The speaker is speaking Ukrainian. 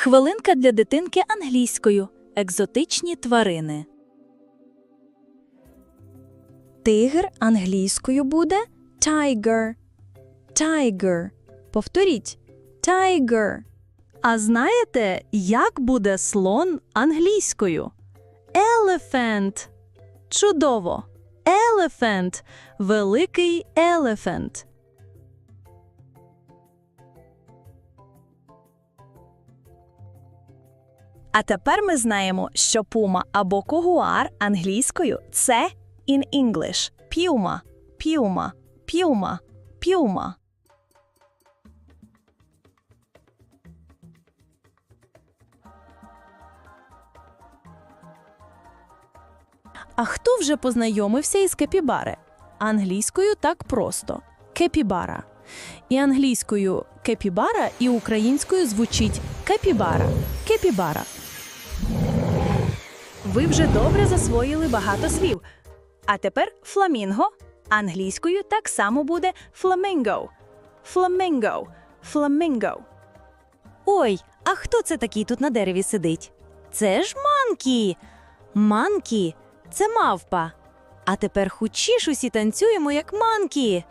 Хвилинка для дитинки англійською. Екзотичні тварини. Тигр англійською буде tiger. Tiger. Повторіть. Tiger. А знаєте, як буде слон англійською? Elephant. Чудово. Elephant. Великий елефант. А тепер ми знаємо, що пума або когуар англійською це in English. Пюма, пюма, пюма, пюма. А хто вже познайомився із кепібари? Англійською так просто кепібара. І англійською кепібара, і українською звучить кепібара. Кепібара. Ви вже добре засвоїли багато слів. А тепер фламінго. Англійською так само буде фламінго. Фламінго. Фламінго. Ой, а хто це такий тут на дереві сидить? Це ж манкі. Манкі це мавпа. А тепер хочеш усі танцюємо, як манкі.